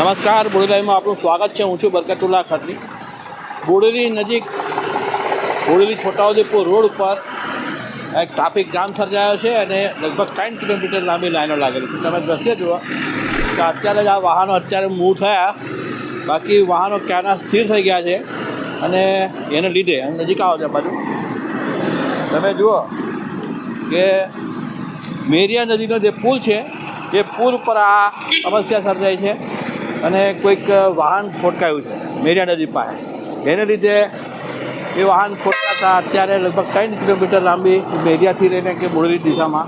નમસ્કાર બોડેલાઈમાં આપનું સ્વાગત છે. હું છું બરકતુલ્લા ખત્રી. બોડેલી નજીક, બોડેલી છોટાઉદેપુર રોડ ઉપર એક ટ્રાફિક જામ સર્જાયો છે અને લગભગ ત્રણ કિલોમીટર લાંબી લાઈનો લાગેલી છે. તમે દ્રશ્ય જુઓ કે અત્યારે જ આ વાહનો અત્યારે મૂવ થયા. બાકી વાહનો ક્યાંના સ્થિર થઈ ગયા છે અને એને લીધે નજીક આવો છે બાજુ. તમે જુઓ કે મેરિયા નદીનો જે પુલ છે, એ પુલ પર આ સમસ્યા સર્જાઈ છે. અને કોઈક વાહન ખોટકાયું છે મેરિયા નદી પાસે. એને લીધે એ વાહન ખોટકાતા અત્યારે લગભગ ત્રણ કિલોમીટર લાંબી મેરિયાથી લઈને કે બોડેલી દિશામાં.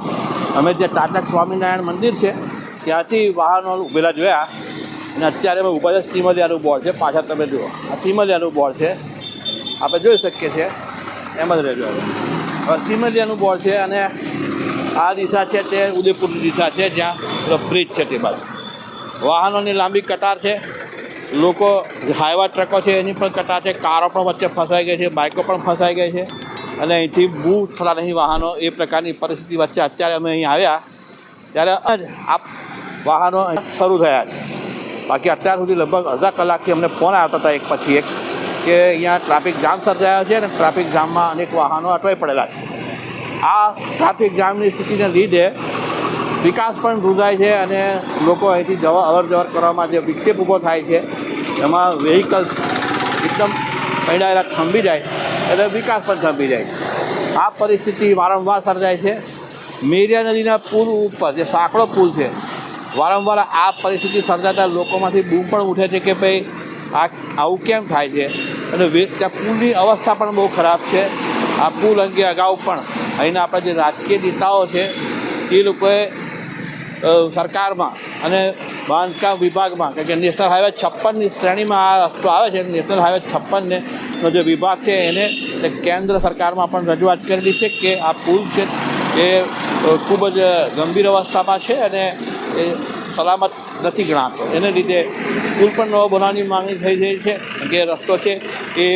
અમે જે તાટક સ્વામિનારાયણ મંદિર છે, ત્યાંથી વાહનો ઉભેલા જોયા. અને અત્યારે અમે ઊભા છે સિમલિયાનું બોર્ડ છે, પાછળ તમે જુઓ. આ સિમલિયાનું બોર્ડ છે. આપણે જોઈ શકીએ છીએ, એમ જ રહેજો હવે. સિમલિયાનું બોર્ડ છે અને આ દિશા છે તે ઉદયપુરની દિશા છે, જ્યાં બ્રિજ છે તે બાજુ. વાહનોની લાંબી કતાર છે. લોકો હાઈવા ટ્રકો છે, એની પણ કતાર છે. કારો પણ વચ્ચે ફસાઈ ગઈ છે, બાઇકો પણ ફસાઈ ગઈ છે. અને અહીંથી મૂવ થતા નહીં વાહનો એ પ્રકારની પરિસ્થિતિ વચ્ચે અત્યારે અમે અહીં આવ્યા. ત્યારે આ વાહનો શરૂ થયા છે. બાકી અત્યાર સુધી લગભગ અડધા કલાકથી અમને ફોન આવતા હતા એક પછી એક કે અહીંયા ટ્રાફિક જામ સર્જાયો છે અને ટ્રાફિક જામમાં અનેક વાહનો અટવાઈ પડેલા છે. આ ટ્રાફિક જામની સ્થિતિને લીધે વિકાસ પણ રૂંધાય છે અને લોકો અહીંથી જવા અવર જવર કરવામાં જે વિક્ષેપ ઊભો થાય છે, એમાં વેહિકલ્સ એકદમ પૈડાયેલા થંભી જાય એટલે વિકાસ પણ થંભી જાય આ પરિસ્થિતિ વારંવાર સર્જાય છે. મેરિયા નદીના પુલ ઉપર, જે સાંકડો પુલ છે, વારંવાર આ પરિસ્થિતિ સર્જાતા લોકોમાંથી બૂમ પણ ઉઠે છે કે ભાઈ, આ આવું કેમ થાય છે? અને ત્યાં પુલની અવસ્થા પણ બહુ ખરાબ છે. આ પુલ અંગે અગાઉ પણ અહીંના આપણા જે રાજકીય નેતાઓ છે, એ લોકોએ સરકારમાં અને બાંધકામ વિભાગમાં કે નેશનલ હાઈવે છપ્પનની શ્રેણીમાં આ રસ્તો આવે છે, નેશનલ હાઈવે છપ્પનને નો જે વિભાગ છે એને કેન્દ્ર સરકારમાં પણ રજૂઆત કરેલી છે કે આ પુલ છે એ ખૂબ જ ગંભીર અવસ્થામાં છે અને એ સલામત નથી ગણાતો. એને લીધે પુલ પણ નવો બનાવવાની માંગણી થઈ રહી છે, કે રસ્તો છે એ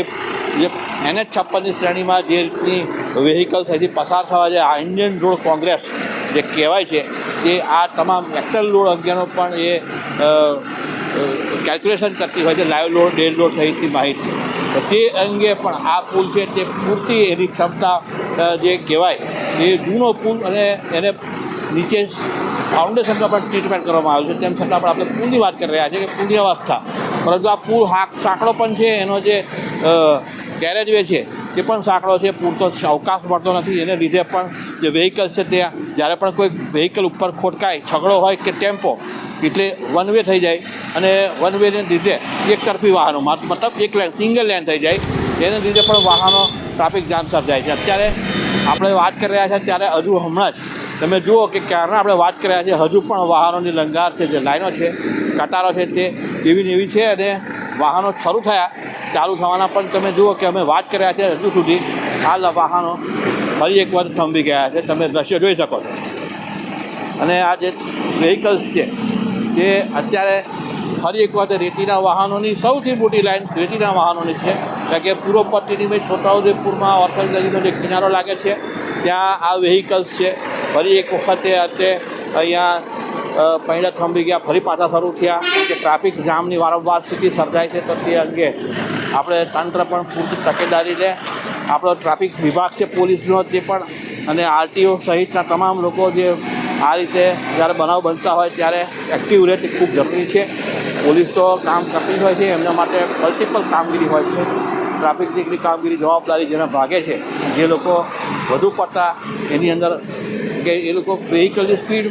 જે એને છપ્પનની શ્રેણીમાં જે રીતની વેહિકલ્સ અહીંથી પસાર થવા છે આ ઇન્ડિયન રોડ કોંગ્રેસ જે કહેવાય છે તે આ તમામ એક્સેલ લોડ અંગેનો પણ એ કેલ્ક્યુલેશન કરતી હોય છે લાઈવ લોડ ડેડ લોડ સહિતની માહિતી. તો અંગે પણ આ પુલ છે તે પૂરતી એની ક્ષમતા જે કહેવાય એ જૂનો પુલ અને એને નીચે ફાઉન્ડેશનનો પણ ટ્રીટમેન્ટ કરવામાં આવ્યું છે. તેમ છતાં પણ આપણે પુલની વાત કરી રહ્યા છીએ કે પુલની અવસ્થા. પરંતુ આ પુલ સાંકડો પણ છે, એનો જે ગેરેજવે છે, તે પણ સાંકડો છે. પૂરતો અવકાશ મળતો નથી. એને લીધે પણ જે વેહિકલ છે ત્યાં, જ્યારે પણ કોઈ વેહિકલ ઉપર ખોટકાય છગડો હોય કે ટેમ્પો, એટલે વન વે થઈ જાય. અને વન વેને લીધે એક તરફી વાહનો, મત- મતલબ એક લેન સિંગલ લેન થઈ જાય. એને લીધે પણ વાહનો ટ્રાફિક જામ સર્જાય છે. અત્યારે આપણે વાત કરી રહ્યા છીએ, ત્યારે હજુ હમણાં જ. તમે જુઓ કે ક્યારના આપણે વાત કરી રહ્યા છીએ, હજુ પણ વાહનોની લંગાર છે, જે લાઈનો છે, કતારો છે, તે એવી ને એવી છે અને વાહનો શરૂ થયા, ચાલુ થવાના. પણ તમે જુઓ કે અમે વાત કર્યા છે હજુ સુધી આ વાહનો ફરી એક વાર થંભી ગયા છે. તમે દ્રશ્ય જોઈ શકો છો. અને આ જે વ્હીકલ્સ છે તે અત્યારે ફરી એક વખત રેતીના વાહનોની સૌથી મોટી લાઈન રેતીના વાહનોની છે. કારણ કે પૂર્વ પટ્ટીની મેં છોટાઉદેપુરમાં વરસાદ નદીનો જે કિનારો લાગે છે, ત્યાં આ વ્હીકલ્સ છે. ફરી એક વખતે અત્યારે અહીંયા પહેલાં થંભી ગયા, ફરી પાછા શરૂ થયા. કે ટ્રાફિક જામની વારંવાર સ્થિતિ સર્જાય છે, તો તે અંગે આપણે તંત્ર પણ પૂરતી તકેદારી લે. આપણો ટ્રાફિક વિભાગ છે, પોલીસનો તે પણ, અને આરટીઓ સહિતના તમામ લોકો જે આ રીતે જ્યારે બનાવ બનતા હોય ત્યારે એક્ટિવ રહે તે ખૂબ જરૂરી છે. પોલીસ તો કામ કરતી હોય છે, એમના માટે મલ્ટિપલ કામગીરી હોય છે. ટ્રાફિકની એટલી કામગીરી જવાબદારી જેના ભાગે છે, જે લોકો વધુ પડતા એની અંદર કે એ લોકો વેહિકલની સ્પીડ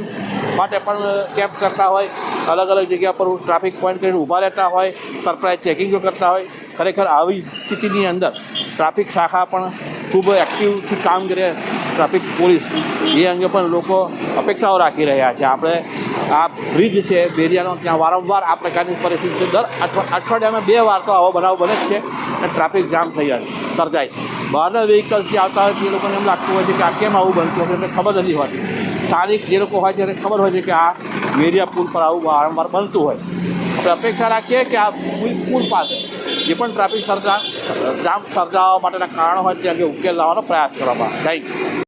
માટે પણ કેમ્પ કરતા હોય, અલગ અલગ જગ્યા પર ટ્રાફિક પોઈન્ટ કરીને ઊભા રહેતા હોય સરપ્રાઇઝ ચેકિંગો કરતા હોય, ખરેખર આવી સ્થિતિની અંદર ટ્રાફિક શાખા પણ ખૂબ એક્ટિવથી કામ કરે ટ્રાફિક પોલીસ. એ અંગે પણ લોકો અપેક્ષાઓ રાખી રહ્યા છે. આપણે આ બ્રિજ છે, બેરિયાનો ત્યાં વારંવાર આ પ્રકારની પરિસ્થિતિ છે. દર અઠવા, અઠવાડિયામાં બે વાર તો આવો બનાવ બને જ છે અને ટ્રાફિક જામ થઈ જાય, સર્જાય. બહારના વ્હીકલ્સથી આવતા હોય તે લોકોને એમ લાગતું હોય છે કે આ કેમ આવું બનતું હશે એટલે ખબર નથી હોતી. સ્થાનિક જે લોકો હોય છે એને ખબર હોય છે કે આ મેરિયા પુલ પર આવું વારંવાર બનતું હોય. આપણે અપેક્ષા રાખીએ કે આ પુલ પાસે જે પણ ટ્રાફિક સર્જા જામ સર્જાવા માટેના કારણો હોય તે અંગે ઉકેલ લાવવાનો પ્રયાસ કરવામાં થેન્ક યુ